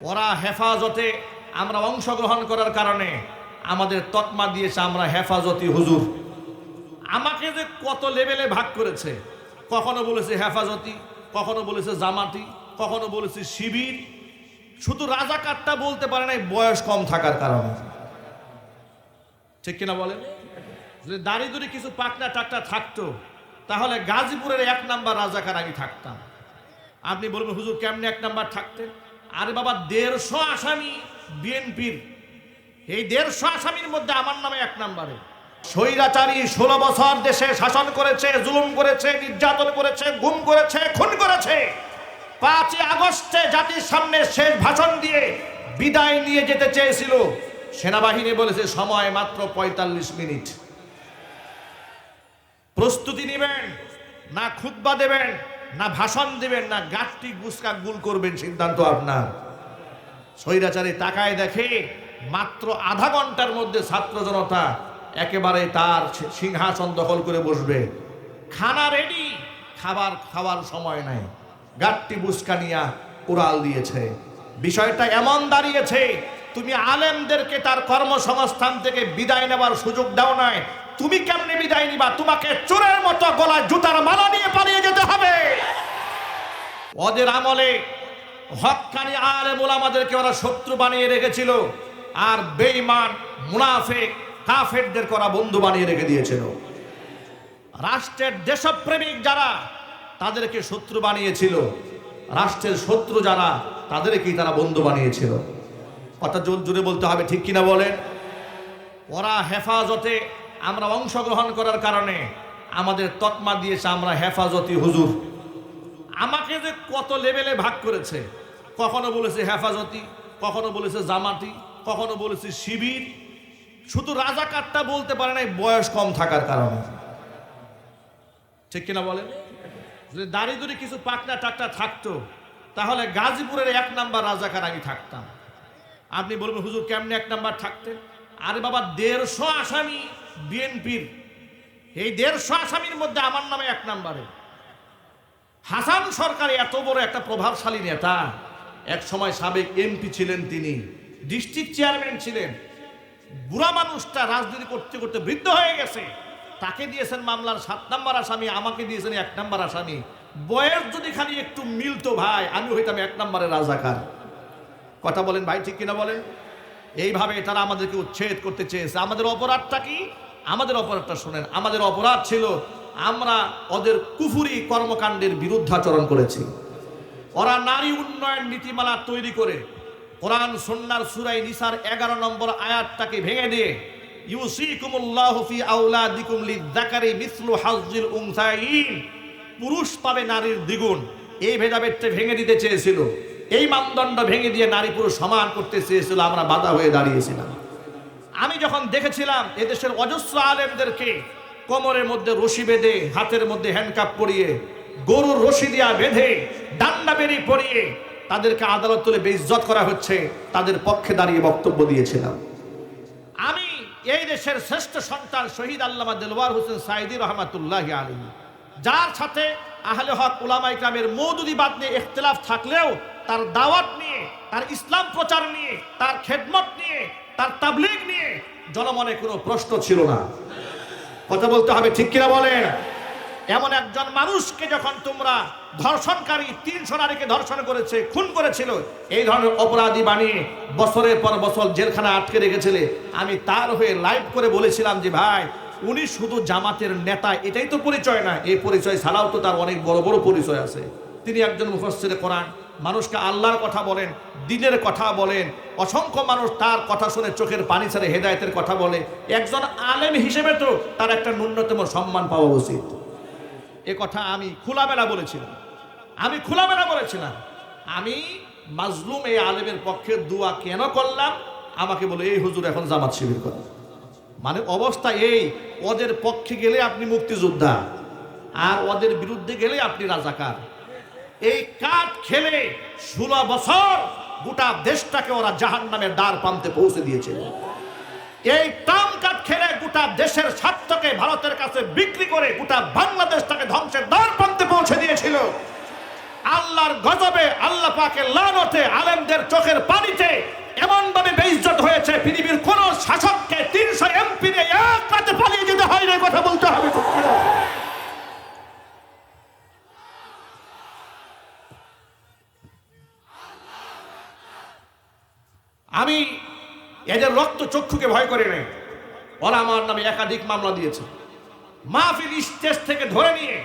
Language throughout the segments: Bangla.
ওরা হেফাজতে আমরা অংশগ্রহণ করার কারণে আমাদের তকমা দিয়েছে আমরা হেফাজতি হুজুর। আমাকে যে কত লেভেলে ভাগ করেছে, কখনো বলেছে হেফাজতি, কখনো বলেছে জামাতি, কখনো বলেছে শিবির, শুধু রাজাকারটা বলতে পারে নাই, বয়স কম থাকার কারণে। ঠিক কিনা বলেন? যদি দাড়ি দড়ি কিছু পাকনা টাকটা থাকতো, তাহলে গাজীপুরের এক নাম্বার রাজাকার আমি থাকতাম। আপনি বলবেন, হুজুর, কেমনে এক নাম্বার থাকতেন? আরে বাবা, দেড়শো আসামি বিএনপির। এই দেড়শো আসামির মধ্যে আমার নামে এক নাম্বারে। স্বৈরাচারী ষোলো বছর দেশে শাসন করেছে, জুলুম করেছে, নির্যাতন করেছে, গুম করেছে, খুন করেছে। পাঁচই আগস্টে জাতির সামনে শেষ ভাষণ দিয়ে বিদায় নিয়ে যেতে চেয়েছিল। সেনাবাহিনী বলেছে, সময় মাত্র পঁয়তাল্লিশ মিনিট। প্রস্তুতি নেবেন, না খুতবা দেবেন না ভাষণ দেবেন, না গাছটি গুসকা গুল করবেন, সিদ্ধান্ত আপনার। স্বৈরাচারে তাকায় দেখে মাত্র আধা ঘণ্টার মধ্যে ছাত্র জনতা একেবারে তার সিংহাসন দখল করে বসবে। খানা রেডি খাবার খাওয়ার সময় নাই। গাটটি বুসকানিয়া উড়াল দিয়েছে। বিষয়টা এমন দাঁড়িয়েছে, তুমি আলেমদেরকে তার কর্মসংস্থান থেকে বিদায় নেবার সুযোগ দাও নাই। তুমি কেমনে বিদায় নিবা? তোমাকে চোরের মতো গলায় জুতার মালা নিয়ে পালিয়ে যেতে হবে। ওদের আমলে হকানি আলেম ওলামাদেরকে ওরা শত্রু বানিয়ে রেখেছিল আর বেঈমান, মুনাফেক, কাফেরদের করা বন্ধু বানিয়ে রেখে দিয়েছিল। রাষ্ট্রের দেশপ্রেমিক যারা, তাদেরকে শত্রু বানিয়েছিল। রাষ্ট্রের শত্রু যারা, তাদেরকেই তারা বন্ধু বানিয়েছিল। কথা জোর জোরে বলতে হবে, ঠিক কিনা বলেন? ওরা হেফাজতে আমরা অংশগ্রহণ করার কারণে আমাদের তকমা দিয়েছে, আমরা হেফাজতি হুজুর। আমাকে যে কত লেভেলে ভাগ করেছে, কখনো বলেছে হেফাজতি, কখনো বলেছে জামাতি, কখনো বলেছে শিবির, শুধু রাজাকারটা বলতে পারে নাই, বয়স কম থাকার কারণে। ঠিক কিনা বলেন? যদি দাড়ি দড়ি কিছু পাকনা টাকটা থাকতো, তাহলে গাজীপুরের এক নাম্বার রাজাকার আমি থাকতাম। আপনি বলবেন, হুজুর, কেমনে এক নাম্বার থাকতেন? আরে বাবা, দেড়শো আসামি বিএনপির। এই দেড়শো আসামির মধ্যে আমার নামে এক নাম্বারে। হাসান সরকার এত বড় একটা প্রভাবশালী নেতা। এক সময় সাবেক এমপি ছিলেন তিনি, ডিস্ট্রিক্ট চেয়ারম্যান ছিলেন। বুড়া মানুষটা রাজনীতি করতে করতে বৃদ্ধ হয়ে গেছে। তাকে দিয়েছেন মামলার সাত নাম্বার আসামি, আমাকে দিয়েছেন এক নাম্বার আসামি। বয়স যদি খালি একটু মিলতো ভাই, আমি হইতাম এক নম্বরের রাজাকার। কথা বলেন ভাই, ঠিক কিনা বলেন? এইভাবে তারা আমাদেরকে উচ্ছেদ করতে চেয়েছে। আমাদের অপরাধটা কি? আমাদের অপরাধটা শোনেন, আমাদের অপরাধ ছিল আমরা ওদের কুফুরি কর্মকাণ্ডের বিরুদ্ধাচরণ করেছি। ওরা নারী উন্নয়ন নীতিমালা তৈরি করে কোরআন সন্ন্যার সুরাই নিসার এগারো নম্বর আয়াতটাকে ভেঙে দিয়ে, ইউসিকুমুল্লাহু ফি আউলাদিকুম লিযাকারি মিসলু উনসাইন, পুরুষ পাবে নারীর দ্বিগুণ। এই ভেদাভেদটা ভেঙে দিতে চেয়েছিল। এই মানদণ্ড ভেঙে দিয়ে নারী পুরুষ সমান করতে চেয়েছিল, আমরা বাধা হয়ে দাঁড়িয়েছিলাম। আমি যখন দেখেছিলাম এদেশের অজস্র আলেমদেরকে কোমরের মধ্যে রশি বেঁধে, হাতের মধ্যে হ্যান্ডকাপ পরিয়ে, গরুর রশি দিয়া বেঁধে, ডান্ডা বেরি পরিয়ে তাদেরকে আদালত তুলে বেইজ্জত করা হচ্ছে, তাদের পক্ষে দাঁড়িয়ে বক্তব্য দিয়েছিলাম। আমি এই দেশের শ্রেষ্ঠ সন্তান শহীদ আল্লামা দেলওয়ার হোসেন সাইদি রহমাতুল্লাহ আলী যার সাথে আহলে হক উলামা ইকরামের মৌদুদিবাদ নিয়ে ইখতিলাফ থাকলেও তার দাওয়াত নিয়ে, তার ইসলাম প্রচার নিয়ে, তার খেদমত নিয়ে, তার তাবলিগ নিয়ে জনমনে কোনো প্রশ্ন ছিল না। কথা বলতে হবে, ঠিক কিনা বলেন? এমন একজন মানুষকে যখন তোমরা ধর্ষণকারী তিনশো নারীকে ধর্ষণ করেছে, খুন করেছিল, এই ধরনের অপরাধী বানিয়ে বছরের পর বছর জেলখানা আটকে রেখেছিলে। আমি তার হয়ে লাইভ করে বলেছিলাম যে, ভাই, উনি শুধু জামাতের নেতা, এটাই তো পরিচয় না। এই পরিচয় ছাড়াও তো তার অনেক বড় বড় পরিচয় আছে। তিনি একজন মুফসির কোরআন। মানুষকে আল্লাহর কথা বলেন, দিনের কথা বলেন, অসংখ্য মানুষ তার কথা শুনে চোখের পানি ছেড়ে হেদায়তের কথা বলে। একজন আলেম হিসেবে তো তার একটা ন্যূনতম সম্মান পাওয়া উচিত। এ কথা আমি খোলামেলা বলেছিলাম। আমি খোলামেলা বলেছিলাম। আমি মাজলুম এই আলেমের পক্ষে দোয়া কেন করলাম? আমাকে বলে, এই হুজুর, এখন জামাত শিবির করে। মানে অবস্থা এই, ওদের পক্ষে গেলে আপনি মুক্তিযোদ্ধা, আর ওদের বিরুদ্ধে গেলে আপনি রাজাকার। এই কাঠ খেলে ষোলো বছর গোটা দেশটাকে ওরা জাহান নামের দ্বার প্রান্তে পৌঁছে দিয়েছিল এই টাম কাঠ খেলে গোটা দেশের স্বার্থকে ভারতের কাছে বিক্রি করে গোটা বাংলাদেশটাকে ধ্বংসের দ্বার প্রান্তে পৌঁছে দিয়েছিল। আল্লাহর গজবে আল্লাহ পাকের লানতে আলেমদের চোখের পানিতে এমন ভাবে বেইজ্জত হয়েছে, পৃথিবীর কোন শাসককে তিনশো এমপি এক রাতে পালিয়ে যেতে হয় না কথা বলতে হবে। আমি এদের রক্ত চক্ষুকে ভয় করে নেই। ওরা আমার নামে একাধিক মামলা দিয়েছে। মাহফিল স্টেজ থেকে ধরে নিয়ে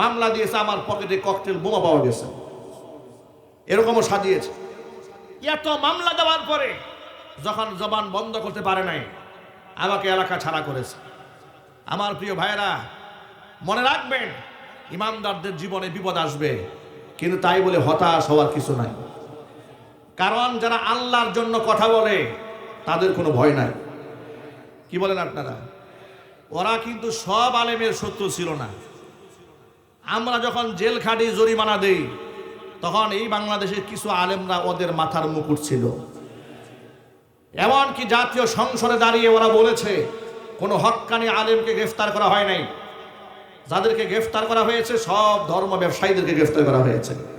মামলা দিয়েছে, আমার পকেটে ককটেল বোমা পাওয়া গেছে। এরকমও সাজিয়েছে। এত মামলা দেওয়ার পরে যখন জবান বন্ধ করতে পারে নাই, আমাকে এলাকা ছাড়া করেছে। আমার প্রিয় ভাইরা মনে রাখবেন ইমানদারদের জীবনে বিপদ আসবে, কিন্তু তাই বলে হতাশ হওয়ার কিছু নাই। কারণ যারা আল্লাহর জন্য কথা বলে, তাদের কোনো ভয় নাই। কি বলেন আপনারা? ওরা কিন্তু সব আলেমের শত্রু ছিল না। আমরা যখন জেল খাটি জরিমানা দেই, তখন এই বাংলাদেশের কিছু আলেমরা ওদের মাথার মুকুট ছিল। এমনকি জাতীয় সংসদে দাঁড়িয়ে ওরা বলেছে, কোনো হক্কানি আলেমকে গ্রেফতার করা হয় নাই। যাদেরকে গ্রেফতার করা হয়েছে, সব ধর্ম ব্যবসায়ীদেরকে গ্রেফতার করা হয়েছে।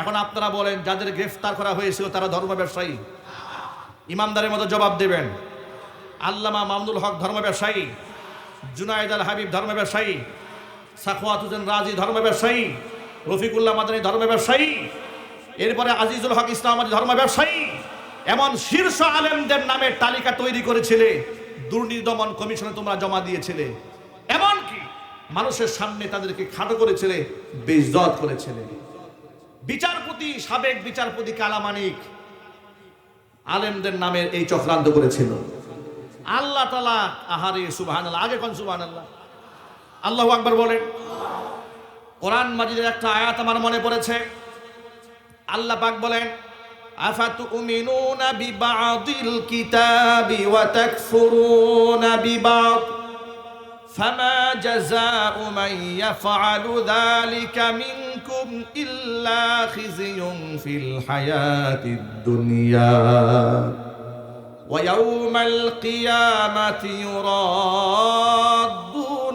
এখন আপনারা বলেন, যাদের গ্রেফতার করা হয়েছিল তারা ধর্ম ব্যবসায়ী। ইমামদারের মতো জবাব দেবেন। আল্লামা মামদুল হক ধর্ম ব্যবসায়ী, জুনায়দ আল হাবিব ধর্ম ব্যবসায়ী, সাখওয়াত হোসেন রাজি ধর্ম ব্যবসায়ী, রফিকুল্লাহ মাদানী ধর্ম ব্যবসায়ী, এরপরে আজিজুল হক ইসলামাদি ধর্ম ব্যবসায়ী, এমন শীর্ষ আলেমদের নামের তালিকা তৈরি করেছিলে দুর্নীতি দমন কমিশনে তোমরা জমা দিয়েছিলে। এমনকি মানুষের সামনে তাদেরকে খাটো করেছিলে বেজত করেছিলে। বিচারপতি সাবেক বিচারপতি কালামানিক আলেমদের নামের এই চক্রান্ত করেছিল আল্লাহ তালা আহারে সুবাহান আগে কোন সুবাহান আল্লাহ আল্লাহ আকবর বলেন কোরআন মাজিদের একটা আয়াত আমার মনে পড়েছে আল্লাহ পাক বলেন أفتؤمنون ببعض الكتاب وتكفرون ببعض فما جزاء من يفعل ذلك منكم إلا خزي في الحياة الدنيا. ويوم القيامة يرادون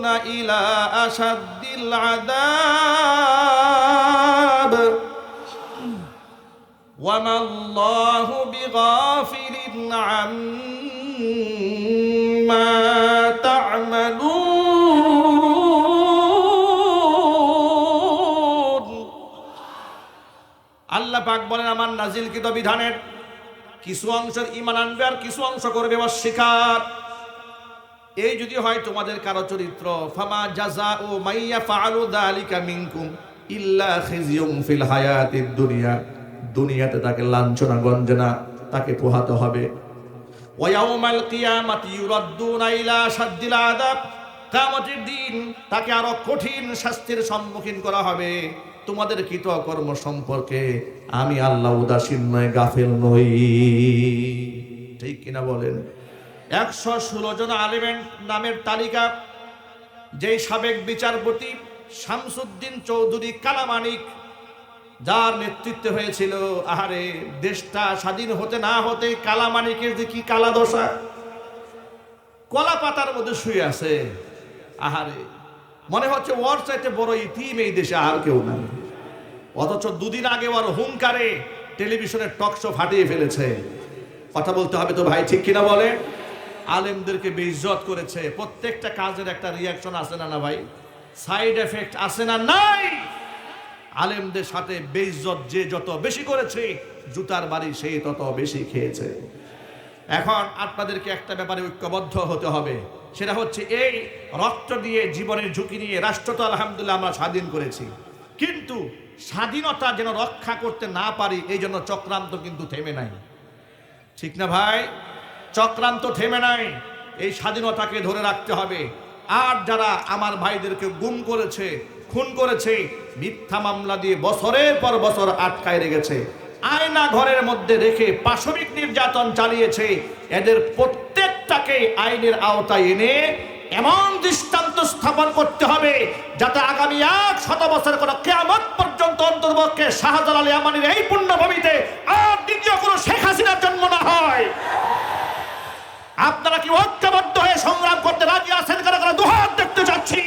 إلى أشد العذاب. وما الله بغافل عما تعملون. আল্লাহ পাক বলেন, আমার নাজিলকৃত বিধানের কিছু অংশের ইমান আনবে আর কিছু অংশ করবে অস্বীকার এই যদি হয় তোমাদের কারও চরিত্র, ফামা জাজা ও মাইয়া ফাআলু দালিকা ইল্লা খিজিয়ুম ফিল হায়াতিদ দুনিয়া। দুনিয়াতে তাকে লাঞ্ছনা, গঞ্জনা, তাকে পোহাতে হবে। ওয়াউমাল কিয়ামাতি ইউরাদ্দুনা ইলা শাদ্দিল আযাব। কিয়ামতের দিন তাকে আরও কঠিন শাস্তির সম্মুখীন করা হবে। তোমাদের কৃতকর্ম সম্পর্কে আমি আল্লাহ উদাসীন নয়, গাফেল নই। ঠিক কিনা বলেন? একশো ষোলো জন আলিমের নামের তালিকা, যেই সাবেক বিচারপতি শামসুদ্দিন চৌধুরী কালামানিক, যার নেতৃত্বে হয়েছিল, আহারে, দেশটা স্বাধীন হতে না হতে কালামানিকের যে কি কালা দশা কলা পাতার মধ্যে শুয়ে আছে, আহারে। মনে হচ্ছে ওর চাইতে বড় ইতিম এই দেশে আর কেউ নাই। অথচ দুদিন আগে ওর হুঙ্কারে টেলিভিশনের টক শো ফাটিয়ে ফেলেছে। কথা বলতে হবে তো ভাই, ঠিক কিনা বলে? আলেমদেরকে বেইজ্জত করেছে। প্রত্যেকটা কাজের একটা রিয়াকশন আছে না না ভাই? সাইড এফেক্ট আছে না নাই? আলেমদের সাথে বেইজ্জত যে যত বেশি করেছে, জুতার বাড়ি সেই তত বেশি খেয়েছে। এখন আপনাদেরকে একটা ব্যাপারে ঐক্যবদ্ধ হতে হবে। সেটা হচ্ছে এই রক্ত দিয়ে জীবনের ঝুঁকি নিয়ে রাষ্ট্র তো আলহামদুলিল্লাহ আমরা স্বাধীন করেছি। কিন্তু স্বাধীনতা যেন রক্ষা করতে না পারি, এই জন্য চক্রান্ত কিন্তু থেমে নাই। ঠিক না ভাই? চক্রান্ত থেমে নাই। এই স্বাধীনতাকে ধরে রাখতে হবে। আর যারা আমার ভাইদেরকে গুম করেছে, খুন করেছে, মিথ্যা মামলা দিয়ে বছরের পর বছর আটকায় রেখেছে আয়না ঘরের মধ্যে রেখে পাশবিক নির্যাতন চালিয়েছে। এদের প্রত্যেকটাকে আইনের আওতায় এনে এমন দৃষ্টান্ত স্থাপন করতে হবে যাতে আগামী এক শত বছর কোন কেয়ামত পর্যন্ত অন্তর্পক্ষে শাহজালাল ইয়ামানির এই পুণ্যভূমিতে আর দ্বিতীয় কোনো শেখ হাসিনার জন্ম না হয়। আপনারা কি ঐক্যবদ্ধ হয়ে সংগ্রাম করতে রাজি আছেন? কারা কারা দুহাত দেখতে চাচ্ছি।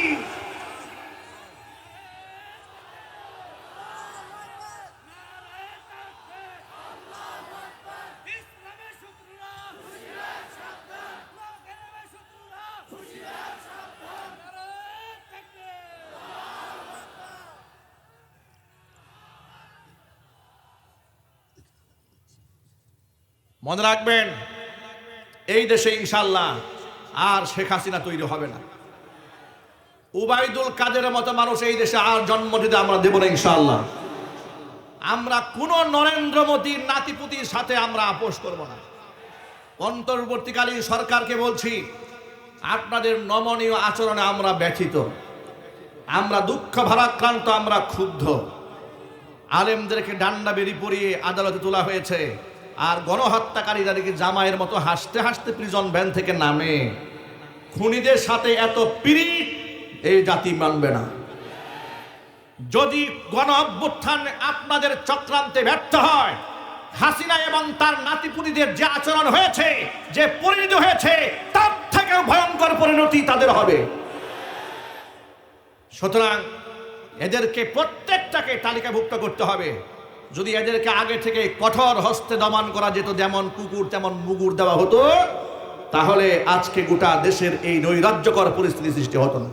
মনে রাখবেন, এই দেশে ইনশাল্লাহ আর শেখ হাসিনা তৈরি হবে না। উবাইদুল কাদের মতো মানুষ এই দেশে আর জন্ম দিতে আমরা দেব না ইনশাল্লাহ আমরা কোন নরেন্দ্র মোদীর নাতিপুতির সাথে আমরা আপোষ করব না। অন্তর্বর্তীকালীন সরকারকে বলছি, আপনাদের নমনীয় আচরণে আমরা ব্যথিত, আমরা দুঃখ ভারাক্রান্ত, আমরা ক্ষুব্ধ। আলেমদেরকে ডান্ডা বেরি পরিয়ে আদালতে তোলা হয়েছে। আর গণহত্যাকারীদেরকে জামাইয়ের মতো হাসতে হাসতে প্রিজন ভ্যান থেকে নামে। খুনিদের সাথে এত পিরিত এই জাতি মানবে না। যদি গণ অভ্যুত্থান আপনাদের চক্রান্তে ব্যর্থ হয়, হাসিনা এবং তার নাতিপুতিদের যে আচরণ হয়েছে, যে পরিণতি হয়েছে, তার থেকেও ভয়ঙ্কর পরিণতি তাদের হবে। সুতরাং এদেরকে প্রত্যেকটাকে তালিকাভুক্ত করতে হবে। যদি এদেরকে আগে থেকে কঠোর হস্তে দমন করা যেত, যেমন কুকুর, তেমন মুগুর দেওয়া হতো, তাহলে আজকে গোটা দেশের এই নৈরাজ্যকর পরিস্থিতি সৃষ্টি হতো না।